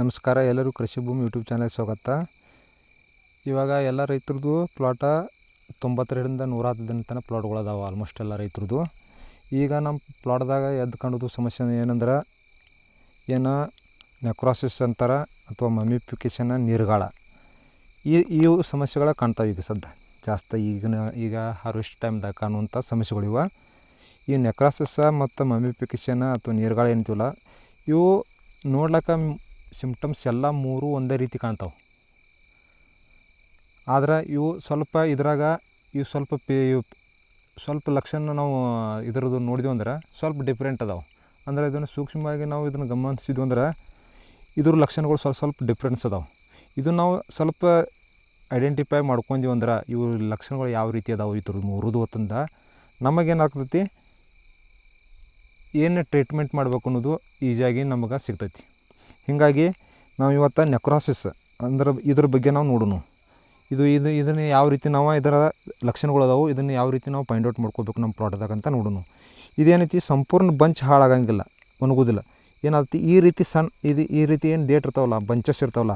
ನಮಸ್ಕಾರ ಎಲ್ಲರೂ ಕೃಷಿ ಭೂಮಿ ಯೂಟ್ಯೂಬ್ ಚಾನಲ್ ಸ್ವಾಗತ. ಇವಾಗ ಎಲ್ಲ ರೈತರದು ಪ್ಲಾಟ ತೊಂಬತ್ತೆರಡರಿಂದ ನೂರ ಹತ್ತು ದಿನ ತನಕ ಪ್ಲಾಟ್ಗಳು ಅದಾವೆ ಆಲ್ಮೋಸ್ಟ್ ಎಲ್ಲ ರೈತರದು ಈಗ ನಮ್ಮ ಪ್ಲಾಟ್ದಾಗ ಎದ್ದು ಕಂಡದ್ದು ಸಮಸ್ಯೆ ಏನಂದ್ರೆ, ಏನು ನೆಕ್ರಾಸಿಸ್ ಅಂತಾರ ಅಥವಾ ಮಮಿಫಿಕೇಷನ್ ನೀರುಗಾಳ. ಈ, ಇವು ಸಮಸ್ಯೆಗಳು ಕಾಣ್ತಾವೆ ಈಗ ಸದ್ಯ ಜಾಸ್ತಿ ಈಗಿನ, ಈಗ ಹಾರ್ವೆಸ್ಟ್ ಟೈಮ್ದಾಗ ಕಾಣುವಂಥ ಸಮಸ್ಯೆಗಳಿವೆ ಈ ನೆಕ್ರಾಸಿಸ ಮತ್ತು ಮಮಿಫಿಕೇಷನ್ ಅಥವಾ ನೀರುಗಾಳ ಏನಂತೀವಲ್ಲ ಇವು ನೋಡ್ಲಿಕ್ಕೆ ಸಿಮ್ಟಮ್ಸ್ ಎಲ್ಲ ಮೂರು ಒಂದೇ ರೀತಿ ಕಾಣ್ತಾವೆ. ಆದ್ರೆ ಇವು ಸ್ವಲ್ಪ ಇದ್ರಾಗ ಇವು ಸ್ವಲ್ಪ ಪೇ ಸ್ವಲ್ಪ ಲಕ್ಷಣ ನಾವು ಇದ್ರದ್ದು ನೋಡಿದೆವು ಅಂದ್ರೆ ಸ್ವಲ್ಪ ಡಿಫ್ರೆಂಟ್ ಅದಾವೆ. ಅಂದ್ರೆ ಇದನ್ನು ಸೂಕ್ಷ್ಮವಾಗಿ ನಾವು ಇದನ್ನು ಗಮನಿಸಿದ್ವು ಅಂದ್ರೆ ಇದ್ರ ಲಕ್ಷಣಗಳು ಸ್ವಲ್ಪ ಸ್ವಲ್ಪ ಡಿಫ್ರೆನ್ಸ್ ಅದಾವೆ. ಇದು ನಾವು ಸ್ವಲ್ಪ ಐಡೆಂಟಿಫೈ ಮಾಡ್ಕೊಂಡ್ವಿ ಅಂದ್ರೆ ಇವು ಲಕ್ಷಣಗಳು ಯಾವ ರೀತಿ ಅದಾವೆ ಇದ್ರ ಮೂರುದು ಹೊತ್ತಿಂದ. ನಮಗೇನಾಗ್ತೈತಿ? ಏನು ಟ್ರೀಟ್ಮೆಂಟ್ ಮಾಡ್ಬೇಕು ಅನ್ನೋದು ಈಸಿಯಾಗಿ ನಮಗೆ ಸಿಗ್ತೈತಿ. ಹೀಗಾಗಿ ನಾವು ಇವತ್ತು ನೆಕ್ರಾಸಿಸ್ ಅಂದ್ರೆ ಇದ್ರ ಬಗ್ಗೆ ನಾವು ನೋಡೋಣ ಇದು ಇದು, ಇದನ್ನು ಯಾವ ರೀತಿ ನಾವು ಇದರ ಲಕ್ಷಣಗಳು ಅದಾವೆ, ಇದನ್ನು ಯಾವ ರೀತಿ ನಾವು ಫೈಂಡ್ ಔಟ್ ಮಾಡ್ಕೋಬೇಕು ನಮ್ಮ ಪ್ಲಾಟ್ದಾಗ ಅಂತ ನೋಡೋಣ ಇದೇನೈತಿ ಸಂಪೂರ್ಣ ಬಂಚ್ ಹಾಳಾಗಂಗಿಲ್ಲ, ಒಣಗೋದಿಲ್ಲ. ಏನಾಗ್ತಿ ಈ ರೀತಿ ಸಣ್ಣ ಇದು ಈ ರೀತಿ ಏನು ಡೇಟ್ ಇರ್ತಾವಲ್ಲ ಬಂಚಸ್ ಇರ್ತಾವಲ್ಲ,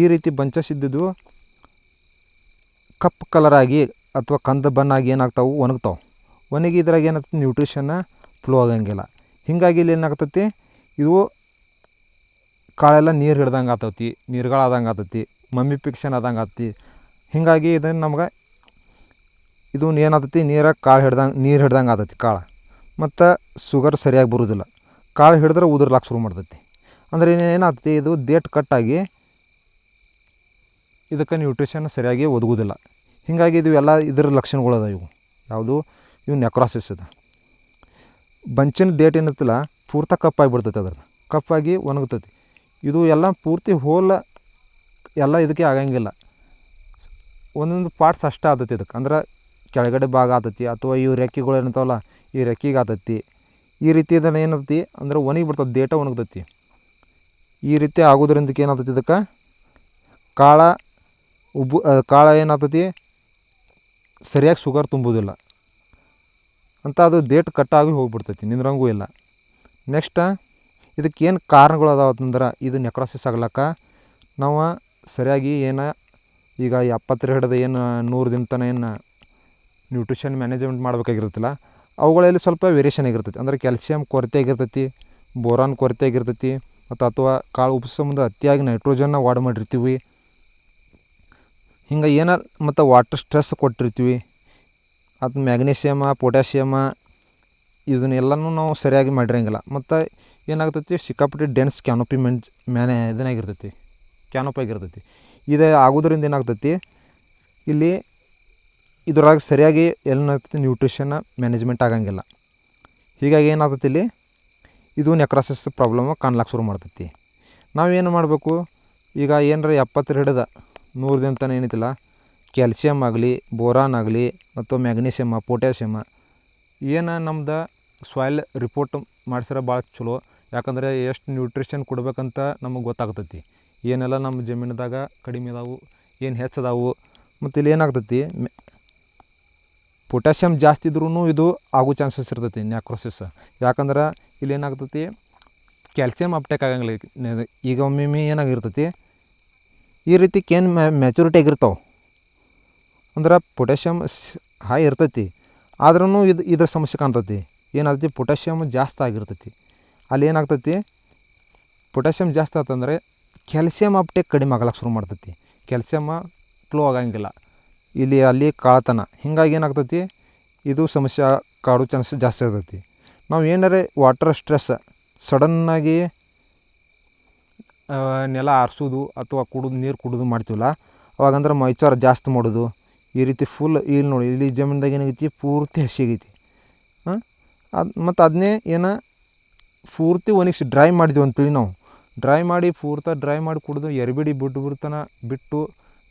ಈ ರೀತಿ ಬಂಚಸ್ ಇದ್ದಿದ್ದು ಕಪ್ಪು ಕಲರಾಗಿ ಅಥವಾ ಕಂದ ಬಣ್ಣಾಗಿ ಏನಾಗ್ತಾವೆ, ಒಣಗ್ತಾವೆ. ಒಣಗಿ ಇದ್ರಾಗ ಏನಾಗ್ತದೆ ನ್ಯೂಟ್ರಿಷನ್ನ ಫ್ಲೋ ಆಗಂಗಿಲ್ಲ. ಹೀಗಾಗಿ ಇಲ್ಲಿ ಏನಾಗ್ತೈತಿ, ಇದು ಕಾಳೆಲ್ಲ ನೀರು ಹಿಡ್ದಂಗೆ ಆತೈತಿ, ನೀರುಗಳಾದಂಗೆ ಆದಂಗೆ ಮಮ್ಮಿ ಪಿಕ್ಷನ್ ಆದಂಗೆ ಆತಿ ಹೀಗಾಗಿ ಇದನ್ನು ನಮ್ಗೆ ಇದು ಏನಾಗ್ತತಿ ನೀರಾಗ ಕಾಳು ಹಿಡ್ದಂಗೆ, ನೀರು ಹಿಡ್ದಂಗೆ ಆತೈತಿ ಕಾಳು. ಮತ್ತು ಶುಗರ್ ಸರಿಯಾಗಿ ಬರೋದಿಲ್ಲ. ಕಾಳು ಹಿಡಿದ್ರೆ ಉದುರ್ಲಾಕ ಶುರು ಮಾಡ್ತೈತಿ. ಅಂದ್ರೆ ಏನಾಗ್ತೈತಿ ಇದು ಡೇಟ್ ಕಟ್ಟಾಗಿ ಇದಕ್ಕೆ ನ್ಯೂಟ್ರಿಷನ್ ಸರಿಯಾಗಿ ಒದಗುವುದಿಲ್ಲ ಹೀಗಾಗಿ ಇದು ಎಲ್ಲ ಇದ್ರ ಲಕ್ಷಣಗಳದ ಇವು. ಯಾವುದು? ಇವು ನೆಕ್ರಾಸಿಸ್ ಇದೆ ಬಂಚಿನ ಡೇಟ್ ಏನತ್ತಲ್ಲ ಪೂರ್ತ ಕಪ್ಪಾಗಿ ಬಿಡ್ತೈತೆ ಅದ್ರದ್ದು ಕಪ್ಪಾಗಿ ಒಣಗ್ತೈತಿ. ಇದು ಎಲ್ಲ ಪೂರ್ತಿ ಹೋಲ್ ಎಲ್ಲ ಇದಕ್ಕೆ ಆಗಂಗಿಲ್ಲ. ಒಂದೊಂದು ಪಾರ್ಟ್ಸ್ ಅಷ್ಟೇ ಆತತಿ ಇದಕ್ಕೆ. ಅಂದ್ರೆ ಕೆಳಗಡೆ ಭಾಗ ಆತತಿ, ಅಥವಾ ಇವು ರೆಕ್ಕೆಗಳು ಏನಂತಾವಲ್ಲ, ಈ ರೆಕ್ಕಿಗೆ ಆತತಿ. ಈ ರೀತಿ ಇದನ್ನು ಏನೈತಿ ಅಂದ್ರೆ ಒಣಗಿ ಬಿಡ್ತದೆ ಡೇಟ ಒಣಗ್ತೈತಿ. ಈ ರೀತಿ ಆಗೋದ್ರಿಂದ ಏನಾಗ್ತೈತಿ ಇದಕ್ಕೆ? ಕಾಳ ಉಬ್ಬು ಕಾಳ ಏನಾಗ್ತೈತಿ? ಸರಿಯಾಗಿ ಶುಗರ್ ತುಂಬೋದಿಲ್ಲ. ಅಂತ ಅದು ಡೇಟ್ ಕಟ್ಟಾಗಿ ಹೋಗ್ಬಿಡ್ತೈತಿ, ನಿಂದ್ರಂಗೂ ಇಲ್ಲ. ನೆಕ್ಸ್ಟ್ ಇದಕ್ಕೆ ಏನು ಕಾರಣಗಳು ಅದಾವ ಅಂತಂದ್ರೆ ಇದು ನೆಕ್ರಾಸಿಸ್ ಆಗ್ಲಕ್ಕ ನಾವು ಸರಿಯಾಗಿ ಏನು ಈಗ ಎಪ್ಪತ್ತರ ಹಿಡಿದು ಏನು ನೂರು ದಿನ ತನಕ ಏನು ನ್ಯೂಟ್ರಿಷನ್ ಮ್ಯಾನೇಜ್ಮೆಂಟ್ ಮಾಡಬೇಕಾಗಿರುತ್ತಲ್ಲ, ಅವುಗಳಲ್ಲಿ ಸ್ವಲ್ಪ ವೇರಿಯೇಷನ್ ಆಗಿರ್ತೈತಿ. ಅಂದ್ರೆ ಕ್ಯಾಲ್ಸಿಯಂ ಕೊರತೆ ಆಗಿರ್ತೈತಿ ಬೋರಾನ್ ಕೊರತೆ ಆಗಿರ್ತೈತಿ, ಮತ್ತು ಅಥವಾ ಕಾಳು ಉಪ್ಪಿಸೋ ಸಂಬಂಧ ಅತಿಯಾಗಿ ನೈಟ್ರೋಜನ್ನ ವಾಡ್ ಮಾಡಿರ್ತೀವಿ. ಹಿಂಗೆ ಏನ ಮತ್ತು ವಾಟರ್ ಸ್ಟ್ರೆಸ್ ಕೊಟ್ಟಿರ್ತೀವಿ. ಅದು ಮ್ಯಾಗ್ನೀಷಿಯಮ ಪೊಟ್ಯಾಷಿಯಮ ಇದನ್ನೆಲ್ಲನೂ ನಾವು ಸರಿಯಾಗಿ ಮಾಡಿರಂಗಿಲ್ಲ. ಮತ್ತು ಏನಾಗ್ತೈತಿ? ಸಿಕ್ಕಾಪಟ್ಟೆ ಡೆನ್ಸ್ ಕ್ಯಾನೋಪಿ ಮೆನ್ಸ್ ಮ್ಯಾನೆ ಇದನ್ನಾಗಿರ್ತೈತಿ ಕ್ಯಾನೋಪಿ ಆಗಿರ್ತೈತಿ. ಇದು ಆಗೋದ್ರಿಂದ ಏನಾಗ್ತೈತಿ? ಇಲ್ಲಿ ಇದ್ರಾಗ ಸರಿಯಾಗಿ ಏನಾಗ್ತೈತಿ ನ್ಯೂಟ್ರಿಷನ್ ಮ್ಯಾನೇಜ್ಮೆಂಟ್ ಆಗಂಗಿಲ್ಲ. ಹೀಗಾಗಿ ಏನಾಗ್ತೈತಿ ಇಲ್ಲಿ? ಇದು ನೆಕ್ರಾಸಿಸ್ ಪ್ರಾಬ್ಲಮ್ ಕಾಣ್ಲಾಕ್ಕೆ ಶುರು ಮಾಡ್ತೈತಿ. ನಾವೇನು ಮಾಡಬೇಕು? ಈಗ ಏನಾರ ಎಪ್ಪತ್ತರ ಹಿಡಿದ ನೂರು ದಿನ ತನಕ ಏನೈತಿಲ್ಲ ಕ್ಯಾಲ್ಸಿಯಮ್ ಆಗಲಿ, ಬೋರಾನ್ ಆಗಲಿ, ಮತ್ತು ಮ್ಯಾಗ್ನೀಷಿಯಮ ಪೊಟ್ಯಾಷಿಯಮ ಏನು ನಮ್ದು ಸಾಯ್ಲ್ ರಿಪೋರ್ಟ್ ಮಾಡ್ಸಿದ್ರೆ ಭಾಳ ಚಲೋ. ಯಾಕಂದರೆ ಎಷ್ಟು ನ್ಯೂಟ್ರಿಷನ್ ಕೊಡಬೇಕಂತ ನಮಗೆ ಗೊತ್ತಾಗ್ತೈತಿ. ಏನೆಲ್ಲ ನಮ್ಮ ಜಮೀನದಾಗ ಕಡಿಮೆ ಅದಾವು, ಏನು ಹೆಚ್ಚದಾವು ಮತ್ತು ಇಲ್ಲಿ ಏನಾಗ್ತೈತಿ ಪೊಟ್ಯಾಷಿಯಮ್ ಜಾಸ್ತಿ ಇದ್ರೂ ಇದು ಆಗೋ ಚಾನ್ಸಸ್ ಇರ್ತೈತಿ ನ್ಯಾಕ್ರೋಸಿಸ್ ಯಾಕಂದ್ರೆ ಇಲ್ಲಿ ಏನಾಗ್ತೈತಿ ಕ್ಯಾಲ್ಸಿಯಮ್ ಅಪ್ಟೇಕ್ ಆಗಂಗಿಲ್ಲ. ಈಗ ಒಮ್ಮೊಮ್ಮೆ ಏನಾಗಿರ್ತೈತಿ, ಈ ರೀತಿ ಕೇನ್ ಮೆಚುರಿಟಿ ಆಗಿರ್ತಾವೆ. ಅಂದ್ರೆ ಪೊಟ್ಯಾಷಿಯಮ್ ಹೈ ಇರ್ತೈತಿ. ಆದ್ರೂ ಇದು ಇದ್ರ ಸಮಸ್ಯೆ ಕಾಣ್ತತಿ. ಏನಾಗ್ತೈತಿ ಪೊಟ್ಯಾಷಿಯಮ್ ಜಾಸ್ತಿ ಆಗಿರ್ತೈತಿ. ಅಲ್ಲಿ ಏನಾಗ್ತೈತಿ? ಪೊಟ್ಯಾಷಿಯಮ್ ಜಾಸ್ತಿ ಆತಂದರೆ ಕ್ಯಾಲ್ಸಿಯಮ್ ಅಪ್ಟೇಕ್ ಕಡಿಮೆ ಆಗ್ಲಕ್ಕೆ ಶುರು ಮಾಡ್ತೈತಿ. ಕ್ಯಾಲ್ಸಿಯಮ್ ಫ್ಲೋ ಆಗಂಗಿಲ್ಲ. ಇಲ್ಲಿ ಅಲ್ಲಿ ಕಾಳತನ. ಹೀಗಾಗಿ ಏನಾಗ್ತೈತಿ? ಇದು ಸಮಸ್ಯೆ ಕಾಡೋ ಚಾನ್ಸ್ ಜಾಸ್ತಿ ಆಗ್ತೈತಿ. ನಾವು ಏನಾರೆ ವಾಟರ್ ಸ್ಟ್ರೆಸ್ ಸಡನ್ನಾಗಿ ನೆಲ ಆರಿಸೋದು ಅಥವಾ ಕುಡಿದು ನೀರು ಕುಡಿದು ಮಾಡ್ತೀವಲ್ಲ, ಅವಾಗಂದ್ರೆ ಮೈಚರ್ ಜಾಸ್ತಿ ಮಾಡೋದು. ಈ ರೀತಿ ಫುಲ್ ಇಲ್ಲಿ ನೋಡಿ, ಇಲ್ಲಿ ಜಮೀನ್ದಾಗ ಏನಾಗೈತಿ ಪೂರ್ತಿ ಹಸಿ ಆಗೈತಿ. ಹಾಂ? ಅದು ಮತ್ತು ಅದನ್ನೇ ಏನು ಪೂರ್ತಿ ಒಣಗಿಸಿ ಡ್ರೈ ಮಾಡಿದ್ವಿ ಅಂತೇಳಿ ನಾವು. ಡ್ರೈ ಮಾಡಿ ಪೂರ್ತ ಡ್ರೈ ಮಾಡಿ ಕುಡಿದು ಎರಬಿಡಿ ಬಿಟ್ಟು ಬಿಡ್ತಾನ, ಬಿಟ್ಟು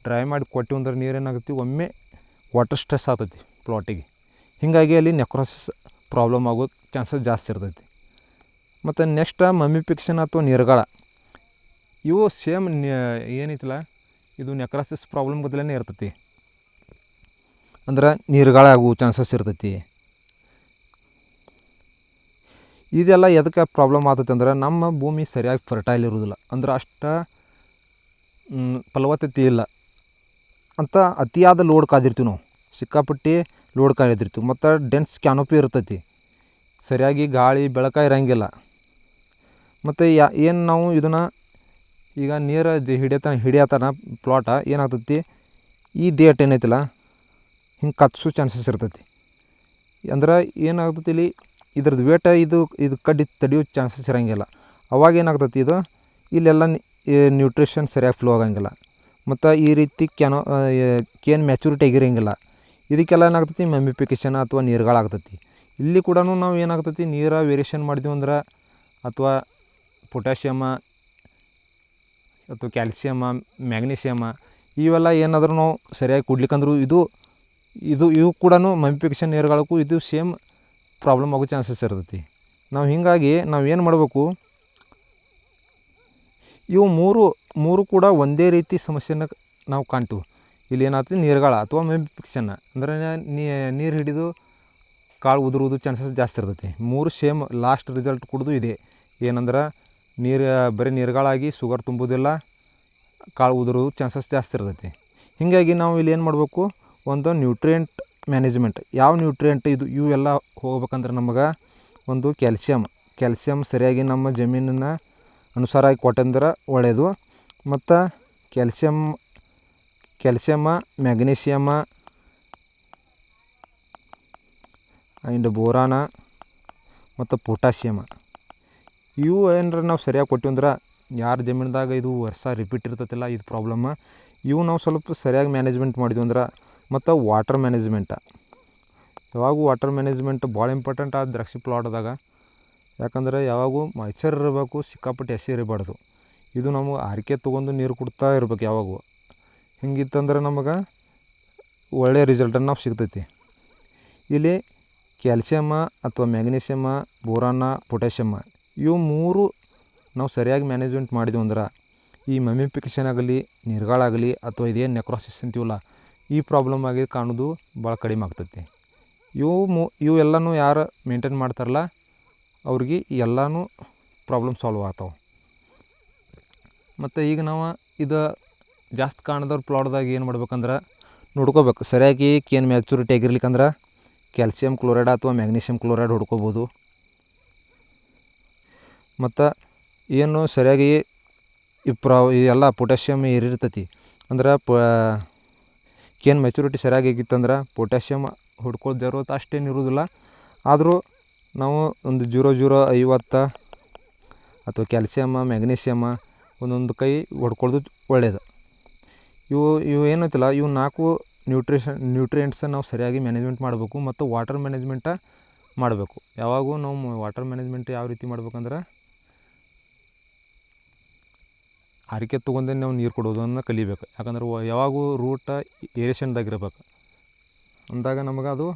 ಡ್ರೈ ಮಾಡಿ ಕೊಟ್ಟಿವಿ ಅಂದ್ರೆ ನೀರೇನಾಗುತ್ತೆ ಒಮ್ಮೆ ವಾಟರ್ ಸ್ಟ್ರೆಸ್ ಆಗ್ತೈತಿ ಪ್ಲಾಟಿಗೆ ಹೀಗಾಗಿ ಅಲ್ಲಿ ನೆಕ್ರೋಸಿಸ್ ಪ್ರಾಬ್ಲಮ್ ಆಗೋ ಚಾನ್ಸಸ್ ಜಾಸ್ತಿ ಇರ್ತೈತಿ. ಮತ್ತು ನೆಕ್ಸ್ಟ್ ಪಿಕ್ಷನ್ ಅಥವಾ ನಿರ್ಗಳ. ಇವು ಸೇಮ್ ಏನೈತಿಲ್ಲ ಇದು ನೆಕ್ರಾಸಿಸ್ ಪ್ರಾಬ್ಲಮ್ ಬದಲೇ ಇರ್ತೈತಿ. ಅಂದ್ರೆ ನೀರುಗಳಾಗುವ ಆಗೋ ಚಾನ್ಸಸ್ ಇರ್ತೈತಿ. ಇದೆಲ್ಲ ಎದಕ್ಕೆ ಪ್ರಾಬ್ಲಮ್ ಆಗ್ತೈತೆ ಅಂದ್ರೆ ನಮ್ಮ ಭೂಮಿ ಸರಿಯಾಗಿ ಫರ್ಟೈಲ್ ಇರೋದಿಲ್ಲ. ಅಂದ್ರೆ ಅಷ್ಟು ಫಲವತ್ತತೆ ಇಲ್ಲ. ಅಂತ ಅತಿಯಾದ ಲೋಡ್ ಕಾದಿರ್ತೀವಿ ನಾವು. ಸಿಕ್ಕಾಪಟ್ಟಿ ಲೋಡ್ ಕಾದಿರ್ತೀವಿ. ಮತ್ತು ಡೆನ್ಸ್ ಕ್ಯಾನೋಪಿ ಇರ್ತೈತಿ. ಸರಿಯಾಗಿ ಗಾಳಿ, ಬೆಳಕ ಇರಂಗಿಲ್ಲ. ಮತ್ತು ಯಾ, ಏನು ನಾವು ಇದನ್ನು ಈಗ ನೀರು ಹಿಡಿಯತ, ಹಿಡಿಯತನ ಪ್ಲಾಟ ಏನಾಗ್ತೈತಿ? ಈ ಡೇಟ್ ಏನೈತಿಲ್ಲ ಹಿಂಗೆ ಕತ್ಸೋ ಚಾನ್ಸಸ್ ಇರ್ತೈತಿ. ಅಂದ್ರೆ ಏನಾಗ್ತೈತಿ ಇಲ್ಲಿ, ಇದ್ರದ್ದು ವೇಟ ಇದು ಇದು ಕಡ್ಡಿ ತಡಿಯೋ ಚಾನ್ಸಸ್ ಇರೋಂಗಿಲ್ಲ. ಅವಾಗ ಏನಾಗ್ತೈತಿ ಇದು, ಇಲ್ಲೆಲ್ಲ ನ್ಯೂಟ್ರಿಷನ್ ಸರಿಯಾಗಿ ಫ್ಲೋ ಆಗಂಗಿಲ್ಲ. ಮತ್ತು ಈ ರೀತಿ ಕ್ಯಾನೋ ಕೇನ್ ಮ್ಯಾಚುರಿಟಿ ಆಗಿರಂಗಿಲ್ಲ. ಇದಕ್ಕೆಲ್ಲ ಏನಾಗ್ತೈತಿ ಮೆಮಿಫಿಕೇಷನ್ ಅಥವಾ ನೀರುಗಳಾಗ್ತೈತಿ ಇಲ್ಲಿ ಕೂಡ ನಾವು ಏನಾಗ್ತೈತಿ, ನೀರ ವೇರಿಯೇಷನ್ ಮಾಡಿದ್ವಿ ಅಂದ್ರೆ, ಅಥವಾ ಪೊಟ್ಯಾಷಿಯಮ ಅಥವಾ ಕ್ಯಾಲ್ಸಿಯಮ ಮ್ಯಾಗ್ನೀಷಿಯಮ ಇವೆಲ್ಲ ಏನಾದರೂ ನಾವು ಸರಿಯಾಗಿ ಕುಡ್ಲಿಕ್ಕಂದ್ರೂ ಇದು ಇದು ಇವು ಕೂಡ ಮಂಪಿಕೇಶನ್ ಏರ್ಗಳಿಗೂ ಇದು ಸೇಮ್ ಪ್ರಾಬ್ಲಮ್ ಆಗೋ ಚಾನ್ಸಸ್ ಇರ್ತೈತಿ. ನಾವು ಹೀಗಾಗಿ ನಾವು ಏನು ಮಾಡಬೇಕು? ಇವು ಮೂರು ಮೂರು ಕೂಡ ಒಂದೇ ರೀತಿ ಸಮಸ್ಯೆನ ನಾವು ಕಾಣ್ತೀವಿ. ಇಲ್ಲಿ ಏನಾಗ್ತದೆ ನೀರುಗಳ ಅಥವಾ ಮೆಮಿಫಿಕೇಷನ್ ಅಂದರೆ ನೀರು ಹಿಡಿದು ಕಾಳು ಉದುರುವುದು ಚಾನ್ಸಸ್ ಜಾಸ್ತಿ ಇರ್ತೈತಿ. ಮೂರು ಸೇಮ್ ಲಾಸ್ಟ್ ರಿಸಲ್ಟ್ ಕುಡ್ದು ಇದೆ. ಏನಂದ್ರೆ ನೀರು, ಬರೀ ನೀರುಗಳಾಗಿ ಶುಗರ್ ತುಂಬುವುದಿಲ್ಲ ಕಾಳು ಉದುರೋದು ಚಾನ್ಸಸ್ ಜಾಸ್ತಿ ಇರ್ತೈತಿ. ಹೀಗಾಗಿ ನಾವು ಇಲ್ಲಿ ಏನು ಮಾಡಬೇಕು? ಒಂದು ನ್ಯೂಟ್ರಿಯೆಂಟ್ ಮ್ಯಾನೇಜ್ಮೆಂಟ್ ಯಾವ ನ್ಯೂಟ್ರಿಯೆಂಟ್ ಇದು? ಇವೆಲ್ಲ ಹೋಗ್ಬೇಕಂದ್ರೆ ನಮಗೆ ಒಂದು ಕ್ಯಾಲ್ಸಿಯಮ್ ಕ್ಯಾಲ್ಸಿಯಮ್ ಸರಿಯಾಗಿ ನಮ್ಮ ಜಮೀನನ್ನು ಅನುಸಾರವಾಗಿ ಕೊಟ್ಟಂದ್ರೆ ಒಳ್ಳೆಯದು ಮತ್ತು ಕ್ಯಾಲ್ಸಿಯಮ್ ಕ್ಯಾಲ್ಸಿಯಮ ಮ್ಯಾಗ್ನೀಷಿಯಮ ಆ್ಯಂಡ್ ಬೋರಾನ ಮತ್ತು ಪೊಟ್ಯಾಷಿಯಮ ಇವು ಏನಾರ ನಾವು ಸರಿಯಾಗಿ ಕೊಟ್ಟಿವಿ ಅಂದ್ರೆ ಯಾರ ಜಮೀನ್ದಾಗ ಇದು ವರ್ಷ ರಿಪೀಟ್ ಇರ್ತೈತಿಲ್ಲ, ಇದು ಪ್ರಾಬ್ಲಮ್ಮ ಇವು ನಾವು ಸ್ವಲ್ಪ ಸರಿಯಾಗಿ ಮ್ಯಾನೇಜ್ಮೆಂಟ್ ಮಾಡಿದ್ವಿ ಅಂದ್ರೆ ಮತ್ತು ವಾಟರ್ ಮ್ಯಾನೇಜ್ಮೆಂಟ ಯಾವಾಗೂ ವಾಟರ್ ಮ್ಯಾನೇಜ್ಮೆಂಟ್ ಭಾಳ ಇಂಪಾರ್ಟೆಂಟ್ ಆ ದ್ರಾಕ್ಷಿ ಪ್ಲಾಟ್ದಾಗ ಯಾಕಂದರೆ ಯಾವಾಗೂ ಮೈಚರ್ ಇರಬೇಕು, ಸಿಕ್ಕಾಪಟ್ಟೆ ಹಸಿ ಇರಬಾರ್ದು. ಇದು ನಮಗೆ ಆರಿಕೆ ತೊಗೊಂಡು ನೀರು ಕೊಡ್ತಾ ಇರ್ಬೇಕು ಯಾವಾಗೂ. ಹಿಂಗಿತ್ತಂದ್ರೆ ನಮಗೆ ಒಳ್ಳೆಯ ರಿಸಲ್ಟನ್ನು ನಾವು ಸಿಗ್ತೈತಿ. ಇಲ್ಲಿ ಕ್ಯಾಲ್ಸಿಯಮ್ಮ ಅಥವಾ ಮ್ಯಾಗ್ನೀಷಿಯಮ್ಮ ಬೋರಾನ ಪೊಟ್ಯಾಷಿಯಮ್ಮ ಇವು ಮೂರು ನಾವು ಸರಿಯಾಗಿ ಮ್ಯಾನೇಜ್ಮೆಂಟ್ ಮಾಡಿದ್ವಿ ಅಂದ್ರೆ ಈ ಮೆಮಿಫಿಕೇಷನ್ ಆಗಲಿ ನೀರುಗಳಾಗಲಿ ಅಥವಾ ಇದೇನು ನೆಕ್ರೋಸಿಸ್ ಅಂತೀವಲ್ಲ ಈ ಪ್ರಾಬ್ಲಮ್ ಆಗಿ ಕಾಣೋದು ಭಾಳ ಕಡಿಮೆ ಆಗ್ತೈತಿ. ಇವು ಮು, ಇವು ಎಲ್ಲನೂ ಯಾರು ಮೇಂಟೈನ್ ಮಾಡ್ತಾರಲ್ಲ, ಅವ್ರಿಗೆ ಎಲ್ಲನೂ ಪ್ರಾಬ್ಲಮ್ ಸಾಲ್ವ್ ಆಗ್ತಾವೆ. ಮತ್ತು ಈಗ ನಾವು ಇದು ಜಾಸ್ತಿ ಕಾಣದವ್ರ ಪ್ಲಾಟ್ದಾಗ ಏನು ಮಾಡ್ಬೇಕಂದ್ರೆ, ನೋಡ್ಕೋಬೇಕು. ಸರಿಯಾಗಿ ಏನು ಮ್ಯಾಚುರಿಟಿ ಆಗಿರ್ಲಿಕ್ಕಂದ್ರೆ ಕ್ಯಾಲ್ಸಿಯಂ ಕ್ಲೋರೈಡ್ ಅಥವಾ ಮ್ಯಾಗ್ನೀಷಿಯಂ ಕ್ಲೋರೈಡ್ ಹುಡ್ಕೋಬೋದು. ಮತ್ತು ಏನು ಸರಿಯಾಗಿ ಈ ಪ್ರಾ ಎಲ್ಲ ಪೊಟ್ಯಾಷಿಯಮ್ ಏರಿರ್ತೈತಿ, ಅಂದ್ರೆ ಪ ಕೇನ್ ಮೆಚುರಿಟಿ ಸರಿಯಾಗಿ ಆಗಿತ್ತಂದ್ರೆ ಪೊಟ್ಯಾಷಿಯಮ್ ಹುಡ್ಕೋ ಜರೂರತ್ ಅಷ್ಟೇನು ಇರೋದಿಲ್ಲ. ಆದರೂ ನಾವು ಒಂದು ಜೀರೋ ಜೀರೋ ಐವತ್ತು ಅಥವಾ ಕ್ಯಾಲ್ಸಿಯಮ್ಮ ಮ್ಯಾಗ್ನೀಷಿಯಮ್ಮ ಒಂದೊಂದು ಕೈ ಹೊಡ್ಕೊಳ್ಳೋದು ಒಳ್ಳೆಯದು ಇವು ಇವು ಏನೈತಲ್ಲ ಇವು ನಾಲ್ಕು ನ್ಯೂಟ್ರಿಷನ್ ನ್ಯೂಟ್ರಿಯೆಂಟ್ಸ ನಾವು ಸರಿಯಾಗಿ ಮ್ಯಾನೇಜ್ಮೆಂಟ್ ಮಾಡಬೇಕು ಮತ್ತು ವಾಟರ್ ಮ್ಯಾನೇಜ್ಮೆಂಟ ಮಾಡಬೇಕು. ಯಾವಾಗೂ ನಾವು ವಾಟರ್ ಮ್ಯಾನೇಜ್ಮೆಂಟ್ ಯಾವ ರೀತಿ ಮಾಡ್ಬೇಕಂದ್ರೆ ಆರಿಕೆ ತೊಗೊಂಡೇ ನಾವು ನೀರು ಕೊಡೋದನ್ನು ಕಲಿಬೇಕು. ಯಾಕಂದ್ರೆ ಯಾವಾಗೂ ರೂಟ ಏರಿಯೇಷನ್ದಾಗಿರ್ಬೇಕು ಅಂದಾಗ ನಮಗೆ ಅದು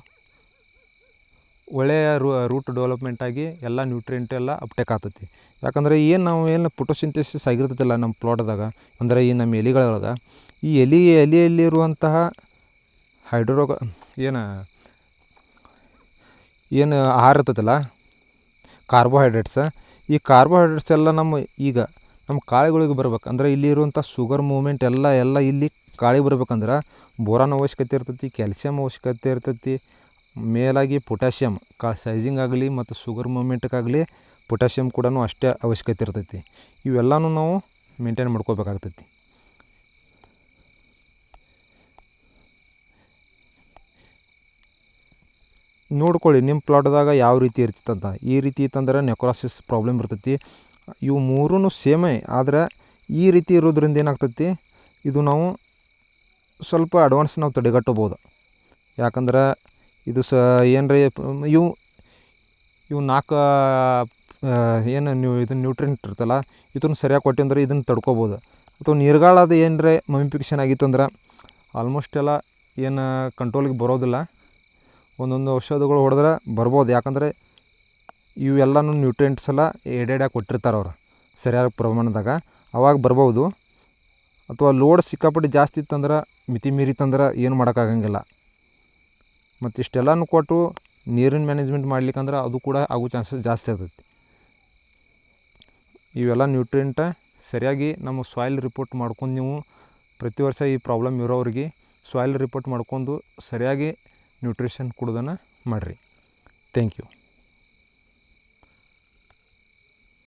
ಒಳ್ಳೆಯ ರೂಟ್ ಡೆವಲಪ್ಮೆಂಟ್ ಆಗಿ ಎಲ್ಲ ನ್ಯೂಟ್ರಿಯೆಂಟ್ ಎಲ್ಲ ಅಪ್ಟೇಕ್ ಆಗ್ತೈತಿ. ಯಾಕಂದರೆ ಏನು ನಾವು ಏನು ಪುಟೋಸಿಂಥೆಸಿಸ್ ಆಗಿರ್ತೈತಲ್ಲ ನಮ್ಮ ಪ್ಲಾಟ್ದಾಗ ಅಂದರೆ ಈ ನಮ್ಮ ಎಲೆಗಳೊಳಗೆ, ಈ ಎಲೆ ಎಲೆಯಲ್ಲಿರುವಂತಹ ಹೈಡ್ರೋ ಏನು ಏನು ಆಹಾರ ಇರ್ತೈತಲ್ಲ ಕಾರ್ಬೋಹೈಡ್ರೇಟ್ಸ್ ಈ ಕಾರ್ಬೋಹೈಡ್ರೇಟ್ಸ್ ಎಲ್ಲ ನಮ್ಮ ಈಗ ನಮ್ಮ ಕಾಳುಗಳಿಗೆ ಬರ್ಬೇಕು. ಅಂದ್ರೆ ಇಲ್ಲಿ ಇರುವಂಥ ಶುಗರ್ ಮೂಮೆಂಟ್ ಎಲ್ಲ ಎಲ್ಲ ಇಲ್ಲಿ ಕಾಳಿಗೆ ಬರ್ಬೇಕಂದ್ರೆ ಬೋರಾನ್ ಅವಶ್ಯಕತೆ ಇರ್ತೈತಿ ಕ್ಯಾಲ್ಸಿಯಮ್ ಅವಶ್ಯಕತೆ ಇರ್ತೈತಿ. ಮೇಲಾಗಿ ಪೊಟ್ಯಾಷಿಯಮ್ ಕಾ ಸೈಜಿಂಗ್ ಆಗಲಿ ಮತ್ತು ಶುಗರ್ ಮೂಮೆಂಟ್ಗಾಗಲಿ ಪೊಟ್ಯಾಷಿಯಮ್ ಕೂಡ ಅಷ್ಟೇ ಅವಶ್ಯಕತೆ ಇರ್ತೈತಿ. ಇವೆಲ್ಲನೂ ನಾವು ಮೇಂಟೈನ್ ಮಾಡ್ಕೋಬೇಕಾಗ್ತೈತಿ. ನೋಡ್ಕೊಳ್ಳಿ, ನಿಮ್ಮ ಪ್ಲಾಟ್ದಾಗ ಯಾವ ರೀತಿ ಇರ್ತೈತಂತ. ಈ ರೀತಿ ಇತ್ತಂದ್ರೆ ನೆಕ್ರಾಸಿಸ್ ಪ್ರಾಬ್ಲಮ್ ಇರ್ತೈತಿ. ಇವು ಮೂರೂ ಸೇಮೇ, ಆದ್ರೆ ಈ ರೀತಿ ಇರೋದ್ರಿಂದ ಏನಾಗ್ತೈತಿ? ಇದು ನಾವು ಸ್ವಲ್ಪ ಅಡ್ವಾನ್ಸ್ ನಾವು ತಡೆಗಟ್ಟಬೋದು. ಯಾಕಂದ್ರೆ ಇದು ಸ ಏನರ, ಇವು ಇವು ನಾಲ್ಕು ಏನು ನೀವು ಇದು ನ್ಯೂಟ್ರಿಯೆಂಟ್ ಇರ್ತಲ್ಲ, ಇದನ್ನು ಸರಿಯಾಗಿ ಕೊಟ್ಟಿವಂದ್ರೆ ಇದನ್ನು ತಡ್ಕೊಬೋದು. ಅಥವಾ ನೀರ್ಗಾಳದ ಏನರ ಮಮಿಫಿಕೇಷನ್ ಆಗಿತ್ತು ಅಂದ್ರೆ ಆಲ್ಮೋಸ್ಟ್ ಎಲ್ಲ ಏನು ಕಂಟ್ರೋಲಿಗೆ ಬರೋದಿಲ್ಲ. ಒಂದೊಂದು ಔಷಧಗಳು ಹೊಡೆದ್ರೆ ಬರ್ಬೋದು. ಯಾಕಂದರೆ ಇವೆಲ್ಲನೂ ನ್ಯೂಟ್ರಿಯೆಂಟ್ಸ್ ಎಲ್ಲ ಎಡೆಡೆ ಕೊಟ್ಟಿರ್ತಾರೆ ಅವ್ರು. ಸರಿಯಾದ ಪ್ರಮಾಣದಾಗ. ಅವಾಗ ಬರ್ಬೋದು. ಅಥವಾ ಲೋಡ್ ಸಿಕ್ಕಾಪಟ್ಟೆ ಜಾಸ್ತಿ ಇತ್ತಂದ್ರೆ ಮಿತಿ ಮೀರಿತಂದ್ರೆ ಏನು ಮಾಡೋಕ್ಕಾಗಂಗಿಲ್ಲ. ಮತ್ತು ಇಷ್ಟೆಲ್ಲನೂ ಕೊಟ್ಟು ನೀರಿನ ಮ್ಯಾನೇಜ್ಮೆಂಟ್ ಮಾಡ್ಲಿಕ್ಕಂದ್ರೆ ಅದು ಕೂಡ ಆಗೋ ಚಾನ್ಸಸ್ ಜಾಸ್ತಿ ಆಗ್ತೈತಿ ಇವೆಲ್ಲ ನ್ಯೂಟ್ರಿಯೆಂಟ ಸರಿಯಾಗಿ ನಮ್ಮ ಸಾಯಿಲ್ ರಿಪೋರ್ಟ್ ಮಾಡ್ಕೊಂಡು ನೀವು ಪ್ರತಿ ವರ್ಷ ಈ ಪ್ರಾಬ್ಲಮ್ ಇರೋರಿಗೆ ಸಾಯಿಲ್ ರಿಪೋರ್ಟ್ ಮಾಡ್ಕೊಂಡು ಸರಿಯಾಗಿ ನ್ಯೂಟ್ರಿಷನ್ ಕೊಡೋದನ್ನು ಮಾಡಿರಿ. Thank you